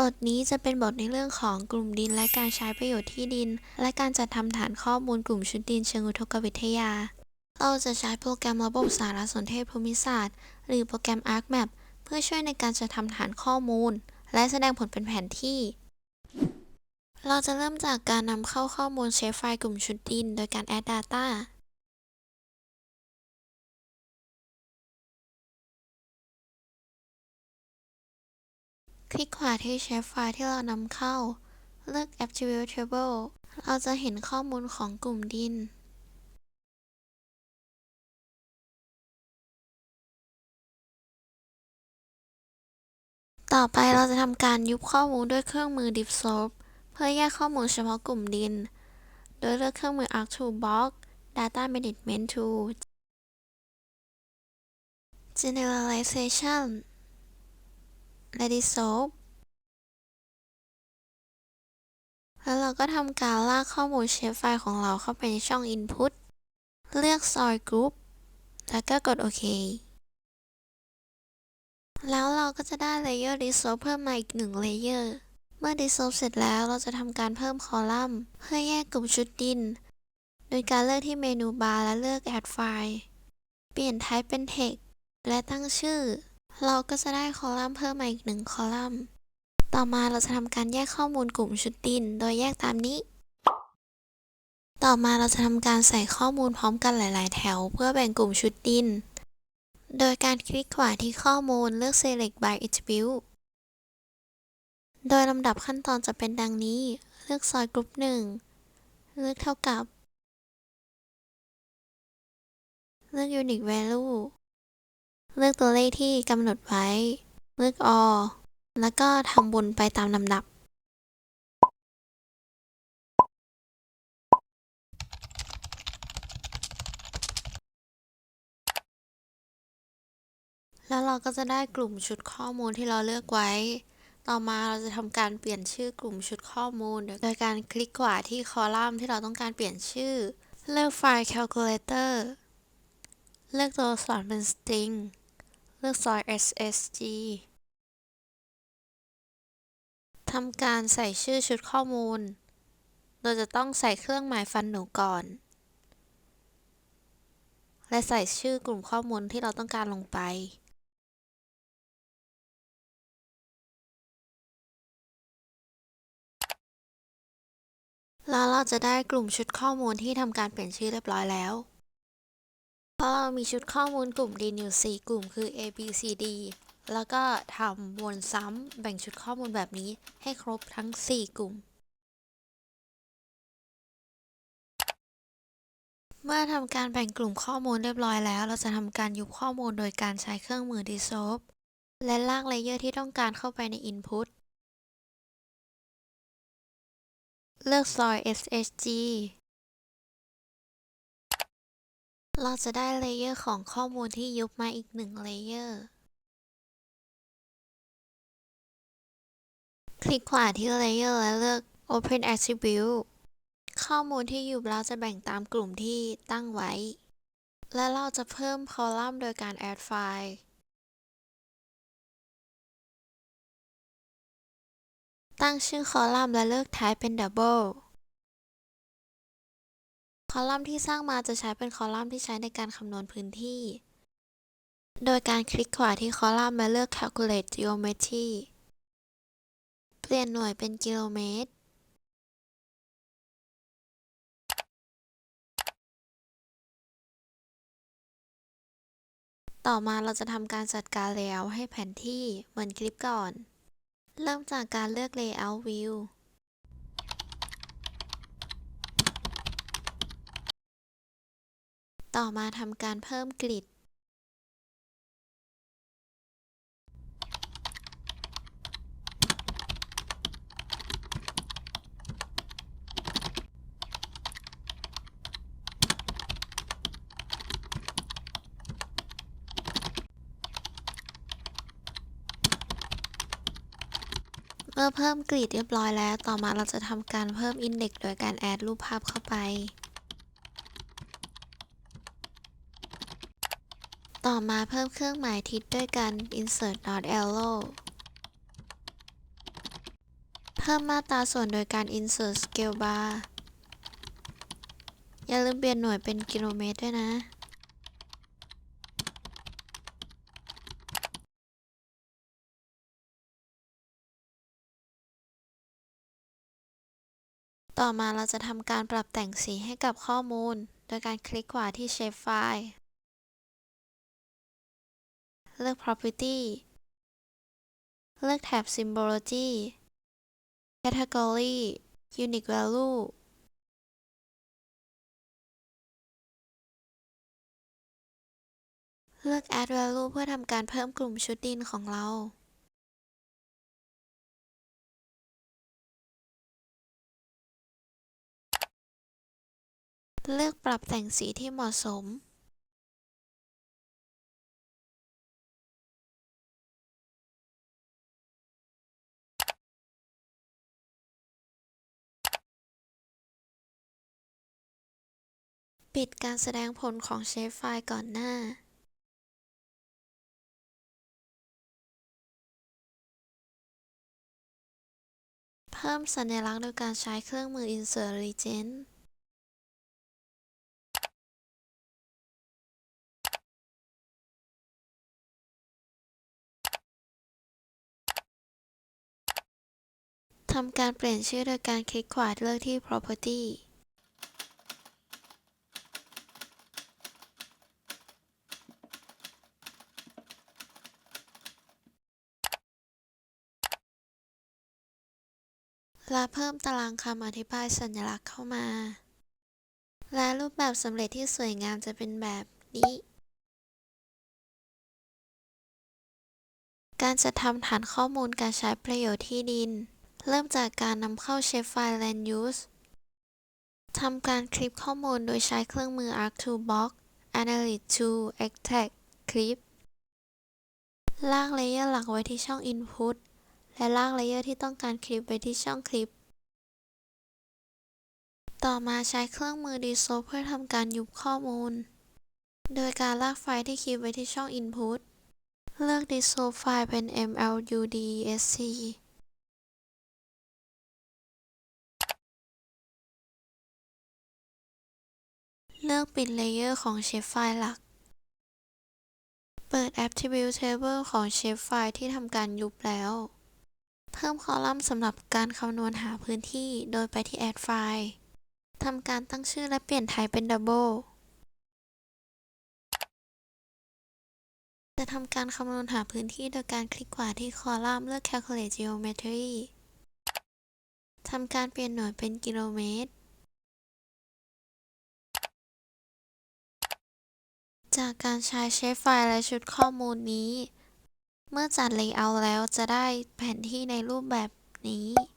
บทนี้จะเป็นบทในเรื่องของกลุ่มดินและการใช้ประโยชน์ที่ดิน และการจัดทำฐานข้อมูลกลุ่มชุดดินเชิงอุทกวิทยา เราจะใช้โปรแกรมระบบสารสนเทศภูมิศาสตร์ หรือโปรแกรม ArcMap เพื่อช่วยในการจัดทำฐานข้อมูล และแสดงผลเป็นแผนที่ เราจะเริ่มจากการนำเข้าข้อมูลเชฟไฟล์กลุ่มชุดดิน โดยการ add data คลิกขวาที่เชฟไฟล์ที่เรานำเข้า เลือก Attribute Table เราจะเห็นข้อมูลของกลุ่มดิน ต่อไปเราจะทำการยุบข้อมูลด้วยเครื่องมือ Deep Slope เพื่อแยกข้อมูลเฉพาะกลุ่มดิน โดยเลือกเครื่องมือ Arc Toolbox Data Management Tool Generalization Ready Slope แล้วเราก็ทำการลากข้อมูลเชฟไฟล์ของเราเข้าไปในช่อง Input เลือก Soil Group แล้วก็กดโอเค แล้วเราก็จะได้ Layer Dissolve เพิ่มมาอีกหนึ่ง Layer เมื่อ Dissolve เสร็จแล้วเราจะทำการเพิ่มคอลัมน์ เพื่อแยกกลุ่มชุดดิน โดยการเลือกที่เมนูบาร์และเลือก Add File เปลี่ยน Type เป็น Text และตั้งชื่อ เราก็จะได้คอลัมน์เพิ่มมาอีกหนึ่งคอลัมน์ ต่อมาเราจะทำการแยกข้อมูลกลุ่มชุดดิน โดยแยกตามนี้ ต่อมาเราจะทำการใส่ข้อมูลพร้อมกันหลาย ๆ แถว เพื่อแบ่งกลุ่มชุดดิน โดยการคลิกขวาที่ข้อมูลเลือก Select by Attribute โดยลำดับขั้นตอนจะเป็นดังนี้ เลือกซอยกรุ๊ป1เลือกเท่ากับ เลือก Unique Value เลือกตัวเลขที่กำหนดไว้ เลือก all แล้วก็ทำบุนไปตามลำดับ แล้วเราก็จะได้กลุ่มชุดข้อมูลที่เราเลือกไว้ ต่อมาเราจะทำการเปลี่ยนชื่อกลุ่มชุดข้อมูล โดยการคลิกขวาที่คอลัมน์ที่เราต้องการเปลี่ยนชื่อ เลือกไฟล์ calculator เลือกตัวอักษรเป็น string เลือกซอย ssg ทำการใส่ชื่อชุดข้อมูล โดยจะต้องใส่เครื่องหมายฟันหนูก่อน และใส่ชื่อกลุ่มข้อมูลที่เราต้องการลงไป แล้วเราจะได้กลุ่มชุดข้อมูลที่ทำการเปลี่ยนชื่อเรียบร้อยแล้ว เพราะเรามีชุดข้อมูลกลุ่มดินอยู่4กลุ่มคือ A B C D แล้วก็ทำวนซ้ำแบ่งชุดข้อมูลแบบนี้ให้ครบทั้ง 4 กลุ่ม เมื่อทำการแบ่งกลุ่มข้อมูลเรียบร้อยแล้ว เราจะทำการยุบข้อมูลโดยการใช้เครื่องมือ Dissolve และลากเลเยอร์ที่ต้องการเข้าไปใน Input เลือกซอย SHG เราจะได้เลเยอร์ของข้อมูลที่ยุบมาอีกหนึ่งเลเยอร์ คลิกขวาที่ Layer และเลือก Open Attribute ข้อมูลที่ยุบแล้วจะแบ่งตามกลุ่มที่ตั้งไว้ และเราจะเพิ่มคอลัมน์โดยการ Add File ตั้งชื่อคอลัมน์และเลือก Type เป็น Double คอลัมน์ที่สร้างมาจะใช้เป็นคอลัมน์ที่ใช้ในการคำนวณพื้นที่ โดยการคลิกขวาที่คอลัมน์และเลือก Calculate Geometry เปลี่ยนหน่วยเป็นกิโลเมตร ต่อมาเราจะทำการจัดการ Layout ให้แผนที่เหมือนคลิปก่อน เริ่มจากการเลือก Layout View ต่อมาทำการเพิ่มกริด เมื่อเพิ่มกริดเรียบร้อยแล้ว ต่อมาเราจะทำการเพิ่ม Index โดยการแอดรูปภาพเข้าไป ต่อมาเพิ่มเครื่องหมายทิศด้วยการ insert dot arrow เพิ่มมาตราส่วนโดยการ insert scale bar อย่าลืมเปลี่ยนหน่วยเป็นกิโลเมตรด้วยนะต่อมาเราจะทำการปรับแต่งสีให้กับข้อมูล โดยการคลิกขวาที่ Shape File เลือก Property เลือกแถบ Symbology Category Unique Value เลือก Add Value เพื่อทำการเพิ่มกลุ่มชุดดินของเรา เลือกปรับแต่งสีที่เหมาะสม ปิดการแสดงผลของเชฟไฟล์ก่อนหน้าเพิ่มสัญลักษณ์โดยการใช้เครื่องมือ Insert Legend ทำการเปลี่ยนชื่อโดยการคลิกขวาเลือกที่ Property และเพิ่มตารางคำอธิบายสัญลักษณ์เข้ามา และรูปแบบสำเร็จที่สวยงามจะเป็นแบบนี้ การจะทำฐานข้อมูลการใช้ประโยชน์ที่ดิน เริ่มจากการนำเข้าเชฟไฟล์ Land Use ทำการคลิปข้อมูลโดยใช้เครื่องมือ Arc2Box Analyst to Extract Clip ลากเลเยอร์หลักไว้ที่ช่อง Input และลากเลเยอร์ที่ต้องการคลิปไปที่ช่องคลิป ต่อมาใช้เครื่องมือ Dissolve เพื่อทำการยุบข้อมูล โดยการลากไฟล์ที่คลิปไว้ที่ช่อง Input เลือก Dissolve ไฟล์เป็น MLUDSC เลือกปิดเลเยอร์ของเชฟไฟล์หลัก เปิด Attribute Table ของ Shapefile ที่ทำการยุบแล้ว เพิ่มคอลัมน์สำหรับการคำนวณหาพื้นที่ โดยไปที่ Add File ทำการตั้งชื่อและเปลี่ยน Type เป็น Double จะทำการคำนวณหาพื้นที่โดยการคลิกขวาที่คอลัมน์เลือก Calculate Geometry ทำการเปลี่ยนหน่วยเป็นกิโลเมตร จากการใช้เชฟไฟล์และชุดข้อมูลนี้ เมื่อจัดเลเยอร์แล้วจะได้แผนที่ในรูปแบบนี้